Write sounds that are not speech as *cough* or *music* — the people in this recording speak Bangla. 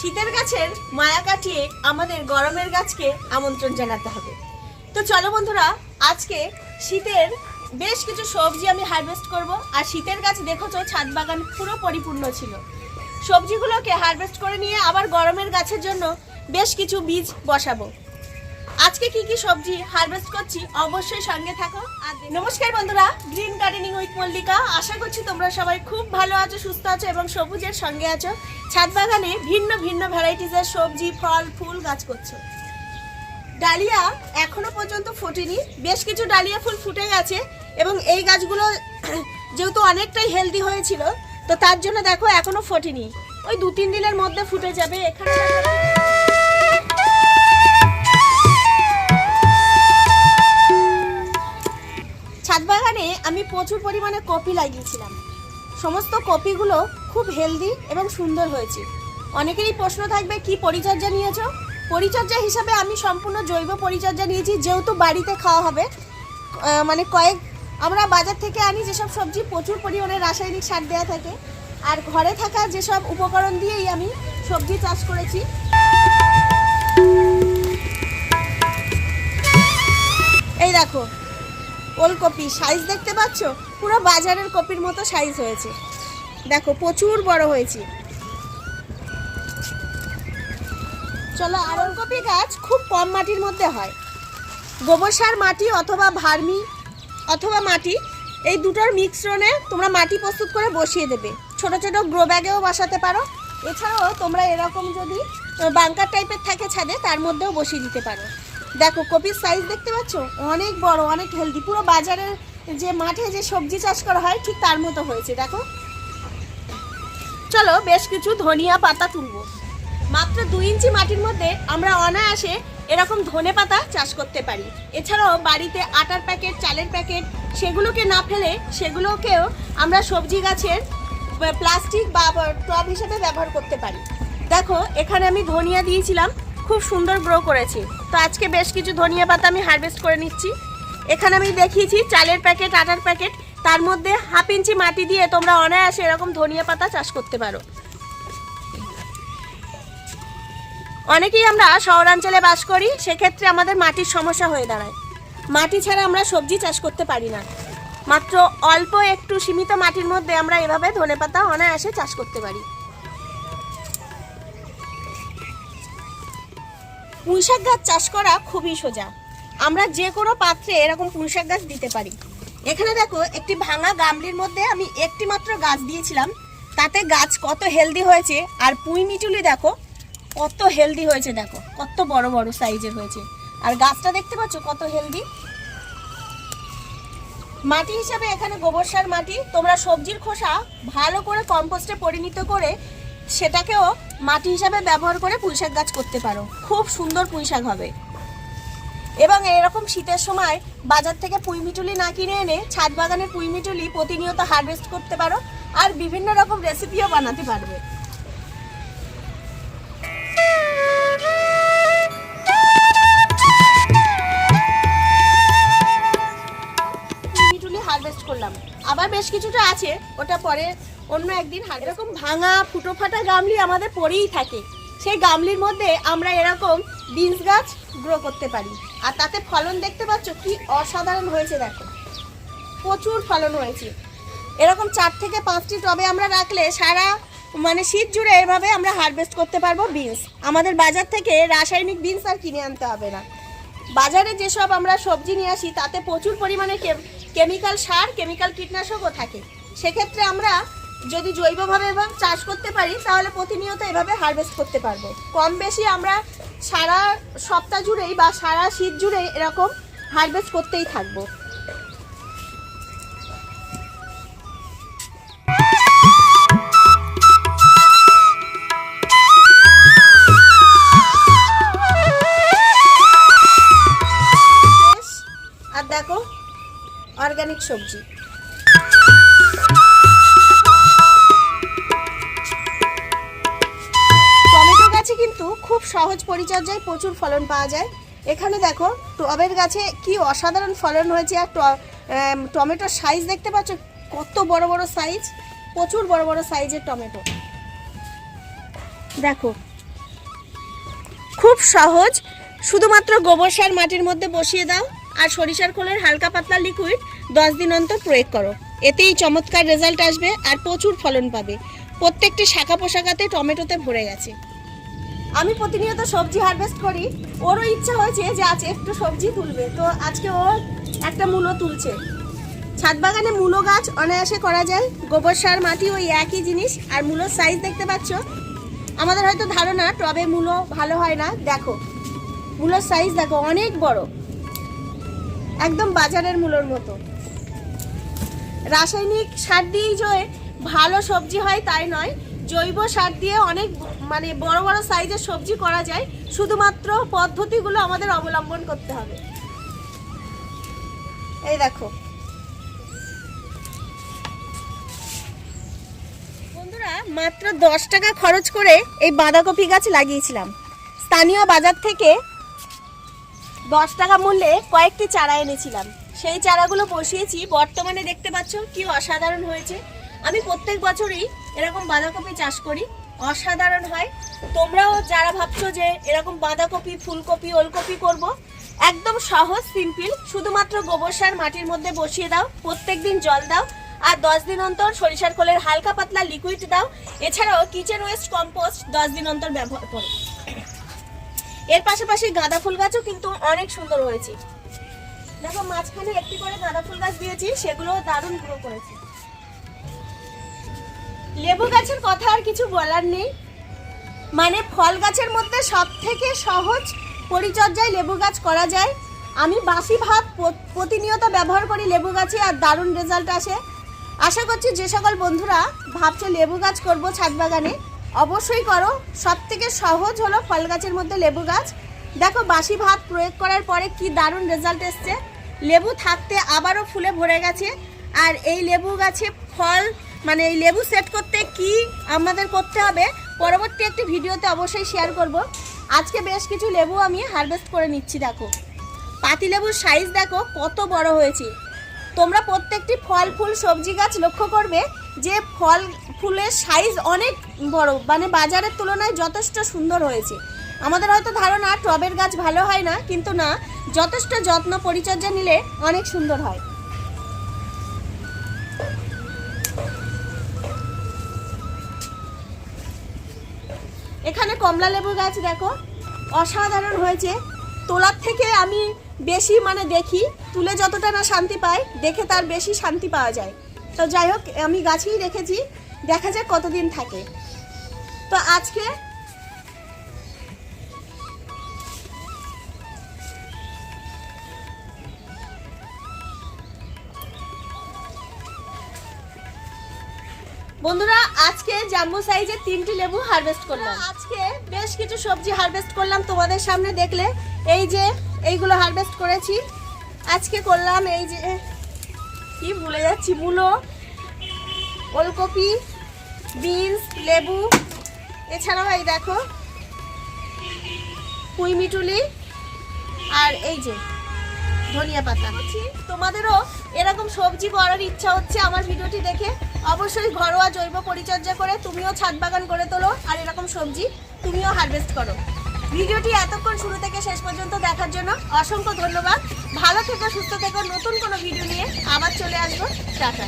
শীতের গাছের মায়া কাটিয়ে আমাদের গরমের গাছকে আমন্ত্রণ জানাতে হবে। তো চলো বন্ধুরা, আজকে শীতের বেশ কিছু সবজি আমি হারভেস্ট করব। আর শীতের গাছ দেখোছো, ছাদ বাগান পুরো পরিপূর্ণ ছিল। সবজিগুলোকে হারভেস্ট করে নিয়ে আবার গরমের গাছের জন্য বেশ কিছু বীজ বসাবো। আজকে কি কি সবজি হারভেস্ট করছি, অবশ্যই সঙ্গে থাকো। নমস্কার বন্ধুরা গ্রিন গার্ডেনিং উইথ মল্লিকা আশা করছি তোমরা সবাই খুব ভালো আছো, সুস্থ আছো এবং সবুজের সঙ্গে আছো। ছাদ বাগানে ভিন্ন ভিন্ন ভ্যারাইটিসের সবজি, ফল, ফুল গাছ করছ। ডালিয়া এখনও পর্যন্ত ফোটেনি। বেশ কিছু ডালিয়া ফুল ফুটে গেছে এবং এই গাছগুলো *coughs* যেহেতু অনেকটাই হেলদি হয়েছিল, তো তার জন্য দেখো এখনও ফোটেনি। ওই দু তিন দিনের মধ্যে ফুটে যাবে। এখানে আমি প্রচুর পরিমাণে কপি লাগিয়েছিলাম। সমস্ত কপিগুলো খুব হেলদি এবং সুন্দর হয়েছে। অনেকেরই প্রশ্ন থাকবে, কি পরিচর্যা নিয়েছ? পরিচর্যা হিসাবে আমি সম্পূর্ণ জৈব পরিচর্যা নিয়েছি, যেহেতু বাড়িতে খাওয়া হবে। মানে কয়েক, আমরা বাজার থেকে আনি যেসব সবজি, প্রচুর পরিমাণে রাসায়নিক সার দেওয়া থাকে। আর ঘরে থাকা যেসব উপকরণ দিয়েই আমি সবজি চাষ করেছি। এই দেখো ওলকপি সাইজ দেখতে পাচ্ছ? পুরো বাজারের কপির মতো সাইজ হয়েছে। দেখো, প্রচুর বড় হয়েছে। চলো, আর ওলকপি গাছ খুব কম মাটির মধ্যে হয়। গোবর সার, মাটি অথবা ভার্মি অথবা মাটি, এই দুটোর মিশ্রণে তোমরা মাটি প্রস্তুত করে বসিয়ে দেবে। ছোট ছোট গ্রো ব্যাগেও বসাতে পারো। এছাড়াও তোমরা এরকম যদি বাংকার টাইপের থাকে ছাদে, তার মধ্যেও বসিয়ে দিতে পারো। দেখো, কপির সাইজ দেখতে পাচ্ছ? অনেক বড়, অনেক হেলদি পুরো বাজারের যে মাঠে যে সবজি চাষ করা হয়, ঠিক তার মতো হয়েছে, দেখো। চলো, বেশ কিছু ধনিয়া পাতা তুলবো। মাত্র দুই ইঞ্চি মাটির মধ্যে আমরা অনায়াসে এরকম ধনে পাতা চাষ করতে পারি। এছাড়াও বাড়িতে আটার প্যাকেট চালের প্যাকেট সেগুলোকে না ফেলে সেগুলোকেও আমরা সবজি গাছের প্লাস্টিক বা টব হিসেবে ব্যবহার করতে পারি। দেখো, এখানে আমি ধনিয়া দিয়েছিলাম। খুব সুন্দর গ্রো করেছে। তো আজকে বেশ কিছু ধনিয়া পাতা আমি হারভেস্ট করে নিচ্ছি। এখানে আমি দেখিয়েছি চালের প্যাকেট আটার প্যাকেট তার মধ্যে হাফ ইঞ্চি মাটি দিয়ে তোমরা অনায়াসে এরকম ধনিয়া পাতা চাষ করতে পারো। অনেকেই আমরা শহরাঞ্চলে বাস করি, সেক্ষেত্রে আমাদের মাটির সমস্যা হয়ে দাঁড়ায়। মাটি ছাড়া আমরা সবজি চাষ করতে পারি না। মাত্র অল্প একটু সীমিত মাটির মধ্যে আমরা এভাবে ধনেপাতা অনায়াসে চাষ করতে পারি। পুঁইশাক গাছ চাষ করা খুবই সোজা। আমরা যে কোনো পাত্রে এরকম পুঁইশাক গাছ দিতে পারি। এখানে দেখো, একটি ভাঙা গামলির মধ্যে আমি একটি মাত্র গাছ দিয়েছিলাম। তাতে গাছ কত হেলদি হয়েছে আর পুঁই মিটুলি দেখো, কত হেলদি হয়েছে দেখো, কত বড় বড় সাইজের হয়েছে। আর গাছটা দেখতে পাচ্ছ কত হেলদি মাটি হিসাবে এখানে গোবর সার মাটি। তোমরা সবজির খোসা ভালো করে কম্পোস্টে পরিণত করে সেটাকেও মাটি হিসাবে ব্যবহার করে পুঁইশাক গাছ করতে পারো। খুব সুন্দর পুঁইশাক হবে। এবং এরকম শীতের সময় বাজার থেকে পুঁইমিটুলি না কিনে এনে ছাদ বাগানের পুঁইমিটুলি প্রতিনিয়ত হারভেস্ট করতে পারো আর বিভিন্ন রকম রেসিপিও বানাতে পারবে। হারভেস্ট করলাম। আবার বেশ কিছুটা আছে, ওটা পরে অন্য একদিন এরকম ভাঙা ফুটো ফাটা গামলি আমাদের পরেই থাকে। সেই গামলির মধ্যে আমরা এরকম বিনস গাছ গ্রো করতে পারি। আর তাতে ফলন দেখতে পাচ্ছ, কি অসাধারণ হয়েছে দেখো। প্রচুর ফলন হয়েছে। এরকম চার থেকে পাঁচটি টবে আমরা রাখলে সারা মানে শীত জুড়ে এভাবে আমরা হারভেস্ট করতে পারব বিনস। আমাদের বাজার থেকে রাসায়নিক বিনস আর কিনে আনতে হবে না। বাজারে যেসব আমরা সবজি নিয়ে আসি, তাতে প্রচুর পরিমাণে কেমিক্যাল সার কেমিক্যাল কীটনাশকও থাকে। সেক্ষেত্রে আমরা যদি জৈবভাবে এবং চাষ করতে পারি, তাহলে প্রতিনিয়ত এভাবে হারভেস্ট করতে পারব কম বেশি আমরা সারা সপ্তাহ জুড়েই বা সারা শীত জুড়েই এরকম হারভেস্ট করতেই থাকব। আর দেখো অর্গানিক সবজি কিন্তু খুব সহজ পরিচর্যায় প্রচুর ফলন পাওয়া যায়। এখানে দেখো, টবের গাছে কি অসাধারণ ফলন হয়েছে আর টমেটোর সাইজ দেখতে পাচ্ছ? কত বড় বড় সাইজ প্রচুর বড় বড় সাইজের টমেটো। দেখো, খুব সহজ। শুধুমাত্র গোবর সার মাটির মধ্যে বসিয়ে দাও আর সরিষার খোলের হালকা পাতলা লিকুইড দশ দিন অন্তর প্রয়োগ করো। এতেই চমৎকার রেজাল্ট আসবে আর প্রচুর ফলন পাবে। প্রত্যেকটি শাখা পোশাকাতে টমেটোতে ভরে গেছে। আমি প্রতিনিয়ত সবজি হারভেস্ট করি। ওরও ইচ্ছা হয়েছে যে আজ একটু সবজি তুলবে। তো আজকে ও একটা মূলো তুলছে। ছাদ বাগানে মূলো গাছ অনায়াসে করা যায়। গোবর সার, মাটি ওই একই জিনিস। আর মূলোর সাইজ দেখতে পাচ্ছ? আমাদের হয়তো ধারণা, টবে মূলো ভালো হয় না। দেখো, মূলোর সাইজ দেখো, অনেক বড়। একদম বাজারের মূলোর মতো। রাসায়নিক সার দিয়েই যে ভালো সবজি হয় তাই নয়। জৈব সার দিয়ে অনেক মানে বড় বড় সাইজের সবজি করা যায়, শুধুমাত্র পদ্ধতিগুলো আমাদের অবলম্বন করতে হবে। এই দেখো। মাত্র দশ টাকা খরচ করে এই বাঁধাকপি গাছ লাগিয়েছিলাম। স্থানীয় বাজার থেকে দশ টাকা মূল্যে কয়েকটি চারা এনেছিলাম। সেই চারাগুলো বসিয়েছি, বর্তমানে দেখতে পাচ্ছ কি অসাধারণ হয়েছে। আমি প্রত্যেক বছরই এরকম বাঁধাকপি চাষ করি, অসাধারণ হয়। তোমরাও যারা ভাবছ যে এরকম বাঁধাকপি, ফুলকপি, ওলকপি করব, একদম সহজ, সিম্পল, শুধুমাত্র গোবর সার মাটির মধ্যে বসিয়ে দাও প্রত্যেক দিন জল দাও, আর দশ দিন অন্তর সরিষার খোলের হালকা পাতলা লিকুইড দাও, এছাড়াও কিচেন ওয়েস্ট কম্পোস্ট দশ দিন অন্তর ব্যবহার করো। এর পাশাপাশি গাঁদা ফুল গাছও কিন্তু অনেক সুন্দর হয়েছে। দেখো, মাঝখানে একটি করে গাঁদা ফুল গাছ দিয়েছি, সেগুলো দারুণ গ্রো করেছে। লেবু গাছের কথা আর কিছু বলার নেই। মানে ফল গাছের মধ্যে সব থেকে সহজ পরিচর্যায় লেবু গাছ করা যায়। আমি বাসি ভাত প্রতিনিয়ত ব্যবহার করি লেবু গাছে আর দারুণ রেজাল্ট আসে। আশা করছি যে সকল বন্ধুরা ভাবছে লেবু গাছ করব ছাদ বাগানে, অবশ্যই করো। সব থেকে সহজ হলো ফল গাছের মধ্যে লেবু গাছ। দেখো বাসি ভাত প্রয়োগ করার পরে কি দারুণ রেজাল্ট এসছে। লেবু থাকতে আবারও ফুলে ভরে গেছে। আর এই লেবু গাছে ফল মানে এই লেবু সেট করতে কি আমাদের করতে হবে, পরবর্তী একটি ভিডিওতে অবশ্যই শেয়ার করব। আজকে বেশ কিছু লেবু আমি হারভেস্ট করে নিচ্ছি, দেখো। পাতিলেবুর সাইজ দেখো, কত বড় হয়েছে। তোমরা প্রত্যেকটি ফল, ফুল, সবজি গাছ লক্ষ্য করবে যে ফল, ফুলের সাইজ অনেক বড় মানে বাজারের তুলনায় যথেষ্ট সুন্দর হয়েছে। আমাদের হয়তো ধারণা টবের গাছ ভালো হয় না, কিন্তু না, যথেষ্ট যত্ন, পরিচর্যা নিলে অনেক সুন্দর হয়। কমলা লেবু গাছ দেখো, অসাধারণ হয়েছে। তোলার থেকে আমি বেশি মানে দেখি, তুলে যতটা না শান্তি পাই, দেখে তার বেশি শান্তি পাওয়া যায়। তো যাই হোক, আমি গাছেই রেখেছি, দেখা যাক কতদিন থাকে। তো আজকে বন্ধুরা, আজকে জাম্বু সাইজের তিনটি লেবু হারভেস্ট করলাম। আজকে বেশ কিছু সবজি হারভেস্ট করলাম তোমাদের সামনে দেখলে। এই যে, এইগুলো হারভেস্ট করেছি। আজকে করলাম এই যে, কি ভুলে যাচ্ছি, মূলো, ওলকপি, বিনস, লেবু। এছাড়াও এই দেখো কুইমিটুলি আর এই যে ধনিয়া পাতা। তোমাদেরও এরকম সবজি করার ইচ্ছা হচ্ছে আমার ভিডিওটি দেখে, অবশ্যই ঘরোয়া জৈব পরিচর্যা করে তুমিও ছাদ বাগান করে তোলো আর এরকম সবজি তুমিও হারভেস্ট করো। ভিডিওটি এতক্ষণ শুরু থেকে শেষ পর্যন্ত দেখার জন্য অসংখ্য ধন্যবাদ। ভালো থেকো, সুস্থ থেকো, নতুন কোনো ভিডিও নিয়ে আবার চলে আসব। টাটা।